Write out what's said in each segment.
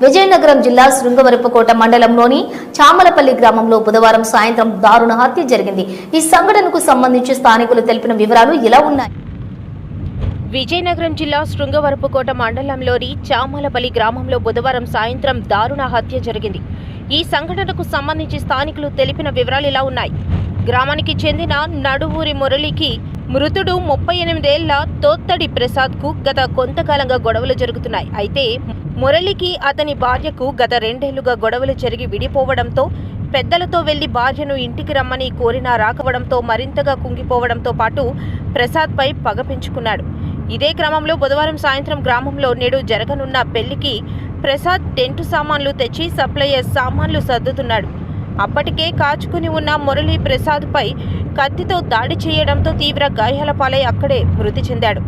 విజయనగరం జిల్లా శృంగవరపుకోట మండలంలోని చామలపల్లి గ్రామంలో బుధవారం సాయంత్రం దారుణ హత్య జరిగింది. ఈ సంఘటనకు సంబంధించి స్థానికులు తెలిపిన వివరాలు ఇలా ఉన్నాయి. విజయనగరం జిల్లా శృంగవరపుకోట మండలంలోని చామలపల్లి గ్రామంలో బుధవారం సాయంత్రం దారుణ హత్య జరిగింది. ఈ సంఘటనకు సంబంధించి స్థానికులు తెలిపిన వివరాలు ఇలా ఉన్నాయి. గ్రామానికి చెందిన నడువూరి మురళికి మృతుడు ముప్పై ఎనిమిదేళ్ళ తోత్తడి ప్రసాద్కు గత కొంతకాలంగా గొడవలు జరుగుతున్నాయి. అయితే మురళికి అతని భార్యకు గత రెండేళ్ళుగా గొడవలు జరిగి విడిపోవడంతో పెద్దలతో వెళ్ళి భార్యను ఇంటికి రమ్మని కోరినా రాకవడంతో మరింతగా కుంగిపోవడంతో పాటు ప్రసాద్పై పగ పెంచుకున్నాడు. ఇదే క్రమంలో బుధవారం సాయంత్రం గ్రామంలో నేడు జరగనున్న పెళ్ళికి ప్రసాద్ టెంటు సామాన్లు తెచ్చి సప్లయర్ సామాన్లు సర్దుతున్నాడు. అప్పటికే కాచుకుని ఉన్న మురళీ ప్రసాద్పై కత్తితో దాడి చేయడంతో తీవ్ర గాయాల పాలై అక్కడే మృతి చెందాడు.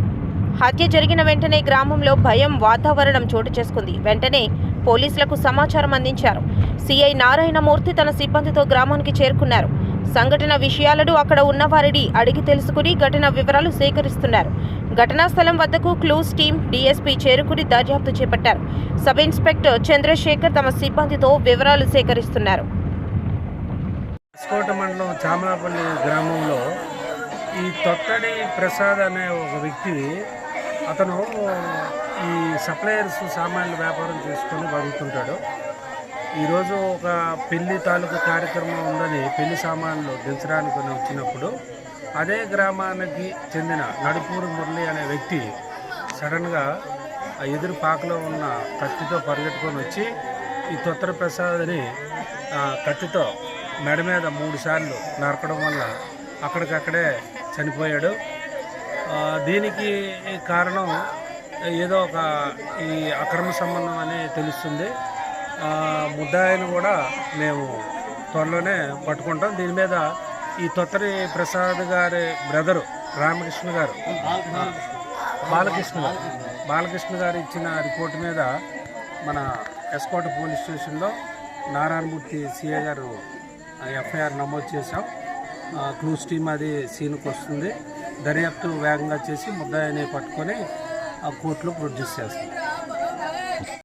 హత్య జరిగిన వెంటనే గ్రామంలో భయం వాతావరణం చోటు చేసుకుంది. వెంటనే పోలీసులకు సమాచారం అందించారు. సిఐ నారాయణమూర్తి తన సిబ్బందితో గ్రామానికి చేరుకున్నారు. సంఘటన విషయాలను అక్కడ ఉన్నవారిని అడిగి తెలుసుకుని ఘటన వివరాలు సేకరిస్తున్నారు. ఘటనా స్థలం వద్దకు క్లూస్ టీం డీఎస్పీ చేరుకుని దర్యాప్తు చేపట్టారు. సబ్ ఇన్స్పెక్టర్ చంద్రశేఖర్ తమ సిబ్బందితో వివరాలు సేకరిస్తున్నారు. కోట మండలం చామలాపల్లి గ్రామంలో ఈ తొట్టడి ప్రసాద్ అనే ఒక వ్యక్తి అతను ఈ సప్లయర్స్ సామాన్ల వ్యాపారం చేసుకొని బతుకుతుంటాడు. ఈరోజు ఒక పెళ్ళి తాలూకు కార్యక్రమం ఉందని పెళ్ళి సామాన్లు దించడానికి వచ్చినప్పుడు అదే గ్రామానికి చెందిన నడుపూరు మురళి అనే వ్యక్తి సడన్గా ఆ ఎదురు పాకలో ఉన్న కత్తితో పరిగెట్టుకొని వచ్చి ఈ తొత్తర ప్రసాద్ని కత్తితో మెడ మీద మూడు సార్లు నరకడం వల్ల అక్కడికక్కడే చనిపోయాడు. దీనికి కారణం ఏదో ఒక ఈ అక్రమ సంబంధం అని తెలుస్తుంది. ముద్దాయిని కూడా మేము త్వరలోనే పట్టుకుంటాం. దీని మీద ఈ తొత్తరి ప్రసాద్ గారి బ్రదరు రామకృష్ణ గారు బాలకృష్ణ గారు బాలకృష్ణ గారు ఇచ్చిన రిపోర్ట్ మీద మన ఎస్కోట పోలీస్ స్టేషన్లో నారాయణమూర్తి సిఏ గారు ఎఫ్ఐఆర్ నమోదు చేశాం. ఆ, క్లూస్ టీమ్ అది సీన్కి వస్తుంది. దర్యాప్తు వేగంగా చేసి ముద్దాయిని పట్టుకొని ఆ కోర్టులో ప్రొడ్యూస్ చేస్తాం.